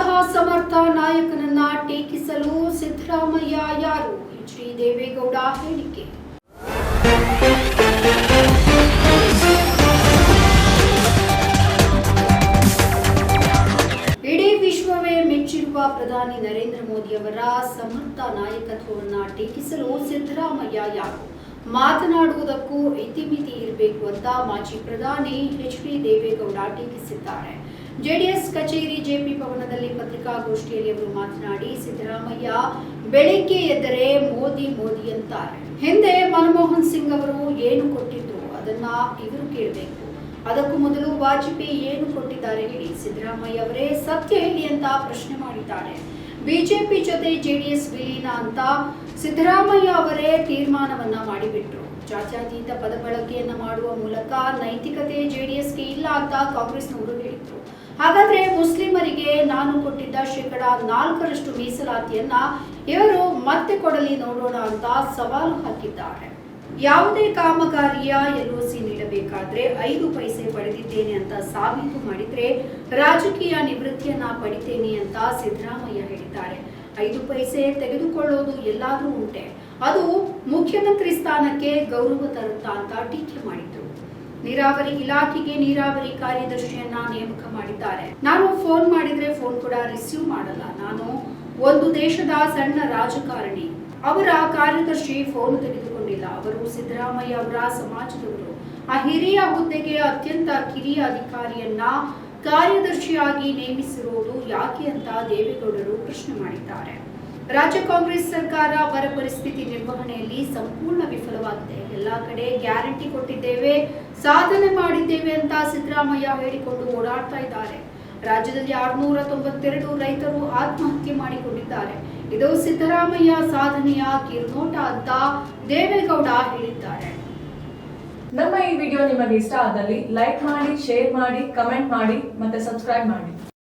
ಇಂತಹ ಸಮರ್ಥ ನಾಯಕನನ್ನ ಟೀಕಿಸಲು ಸಿದ್ದರಾಮಯ್ಯ ಯಾರು ಎಚ್ಡಿ ದೇವೇಗೌಡ ಹೇಳಿಕೆ. ಇಡೀ ವಿಶ್ವವೇ ಮೆಚ್ಚಿರುವ ಪ್ರಧಾನಿ ನರೇಂದ್ರ ಮೋದಿ ಅವರ ಸಮರ್ಥ ನಾಯಕತ್ವವನ್ನ ಟೀಕಿಸಲು ಸಿದ್ದರಾಮಯ್ಯ ಯಾರು? ಮಾತನಾಡುವುದಕ್ಕೂ ಇತಿಮಿತಿ ಇರಬೇಕು ಅಂತ ಮಾಜಿ ಪ್ರಧಾನಿ ಎಚ್ ಡಿ ದೇವೇಗೌಡ ಟೀಕಿಸಿದ್ದಾರೆ. ಜೆಡಿಎಸ್ ಕಚೇರಿ ಜೆಪಿ ಭವನದಲ್ಲಿ ಪತ್ರಿಕಾಗೋಷ್ಠಿಯಲ್ಲಿ ಅವರು ಮಾತನಾಡಿ, ಸಿದ್ದರಾಮಯ್ಯ ಬೆಳಿಗ್ಗೆ ಎದ್ದರೆ ಮೋದಿ ಮೋದಿ ಅಂತಾರೆ. ಹಿಂದೆ ಮನಮೋಹನ್ ಸಿಂಗ್ ಅವರು ಏನು ಕೊಟ್ಟಿದ್ದು ಅದನ್ನ ಇವರು ಕೇಳಬೇಕು. ಅದಕ್ಕೂ ಮೊದಲು ವಾಜಪೇಯಿ ಏನು ಕೊಟ್ಟಿದ್ದಾರೆ ಹೇಳಿ ಸಿದ್ದರಾಮಯ್ಯ ಅವರೇ ಸತ್ಯ ಹೇಳಿ ಅಂತ ಪ್ರಶ್ನೆ ಮಾಡಿದ್ದಾರೆ. ಬಿಜೆಪಿ ಜೊತೆ ಜೆಡಿಎಸ್ ವಿಲೀನ ಅಂತ ಸಿದ್ದರಾಮಯ್ಯ ಅವರೇ ತೀರ್ಮಾನವನ್ನ ಮಾಡಿಬಿಟ್ರು. ಜಾತ್ಯತೀತ ಪದ ಬಳಕೆಯನ್ನ ಮಾಡುವ ಮೂಲಕ ನೈತಿಕತೆ ಜೆಡಿಎಸ್ಗೆ ಇಲ್ಲ ಅಂತ ಕಾಂಗ್ರೆಸ್ನವರು ಹೇಳಿದ್ರು. ಹಾಗಾದ್ರೆ ಮುಸ್ಲಿಮರಿಗೆ ನಾನು ಕೊಟ್ಟಿದ್ದ ಶೇಕಡ ನಾಲ್ಕರಷ್ಟು ಮೀಸಲಾತಿಯನ್ನ ಇವರು ಮತ್ತೆ ಕೊಡಲಿ ನೋಡೋಣ ಅಂತ ಸವಾಲು ಹಾಕಿದ್ದಾರೆ. ಯಾವುದೇ ಕಾಮಗಾರಿಯ ಎಲ್ಒಸಿ ನೀಡಬೇಕಾದ್ರೆ ಐದು ಪೈಸೆ ಪಡೆದಿದ್ದೇನೆ ಅಂತ ಸಾಬೀತು ಮಾಡಿದ್ರೆ ರಾಜಕೀಯ ನಿವೃತ್ತಿಯನ್ನ ಪಡಿತೇನೆ ಅಂತ ಸಿದ್ದರಾಮಯ್ಯ ಹೇಳಿದ್ದಾರೆ. ಐದು ಪೈಸೆ ತೆಗೆದುಕೊಳ್ಳೋದು ಎಲ್ಲಾದ್ರೂ ಉಂಟೆ. ಅದು ಮುಖ್ಯಮಂತ್ರಿ ಸ್ಥಾನಕ್ಕೆ ಗೌರವ ತರುತ್ತಾ ಅಂತ ಟೀಕೆ ಮಾಡಿದ್ರು. ನೀರಾವರಿ ಇಲಾಖೆಗೆ ನೀರಾವರಿ ಕಾರ್ಯದರ್ಶಿಯನ್ನ ನೇಮಕ ಮಾಡಿದ್ದಾರೆ. ನಾನು ಫೋನ್ ಮಾಡಿದ್ರೆ ಫೋನ್ ಕೂಡ ರಿಸೀವ್ ಮಾಡಲ್ಲ. ನಾನು ಒಂದು ದೇಶದ ಸಣ್ಣ ರಾಜಕಾರಣಿ. ಅವರ ಕಾರ್ಯದರ್ಶಿ ಫೋನ್ ಅವರು ಸಿದ್ದರಾಮಯ್ಯ ಅವರ ಸಮಾಜದವರು. ಆ ಹಿರಿಯ ಹುದ್ದೆಗೆ ಅತ್ಯಂತ ಕಿರಿಯ ಅಧಿಕಾರಿಯನ್ನ ಕಾರ್ಯದರ್ಶಿಯಾಗಿ ನೇಮಿಸಿರುವುದು ಯಾಕೆ ಅಂತ ದೇವೇಗೌಡರು ಪ್ರಶ್ನೆ ಮಾಡಿದ್ದಾರೆ. ರಾಜ್ಯ ಕಾಂಗ್ರೆಸ್ ಸರ್ಕಾರ ಬರ ಪರಿಸ್ಥಿತಿ ನಿರ್ವಹಣೆಯಲ್ಲಿ ಸಂಪೂರ್ಣ ವಿಫಲವಾಗಿದೆ. ಎಲ್ಲಾ ಕಡೆ ಗ್ಯಾರಂಟಿ ಕೊಟ್ಟಿದ್ದೇವೆ, ಸಾಧನೆ ಮಾಡಿದ್ದೇವೆ ಅಂತ ಸಿದ್ದರಾಮಯ್ಯ ಹೇಳಿಕೊಂಡು ಓಡಾಡ್ತಾ ಇದ್ದಾರೆ. ರಾಜ್ಯದಲ್ಲಿ ಆರುನೂರ ತೊಂಬತ್ತೆರಡು ರೈತರು ಆತ್ಮಹತ್ಯೆ ಮಾಡಿಕೊಂಡಿದ್ದಾರೆ. ಇದು ಸಿದ್ದರಾಮಯ್ಯ ಸಾಧನೆಯ ಕಿರುನೋಟ ಅಂತ ದೇವೇಗೌಡ ಹೇಳಿದ್ದಾರೆ. ನಮ್ಮ ಈ ವಿಡಿಯೋ ನಿಮಗೆ ಇಷ್ಟ ಆದಲ್ಲಿ ಲೈಕ್ ಮಾಡಿ, ಶೇರ್ ಮಾಡಿ, ಕಮೆಂಟ್ ಮಾಡಿ ಮತ್ತೆ ಸಬ್ಸ್ಕ್ರೈಬ್ ಮಾಡಿ.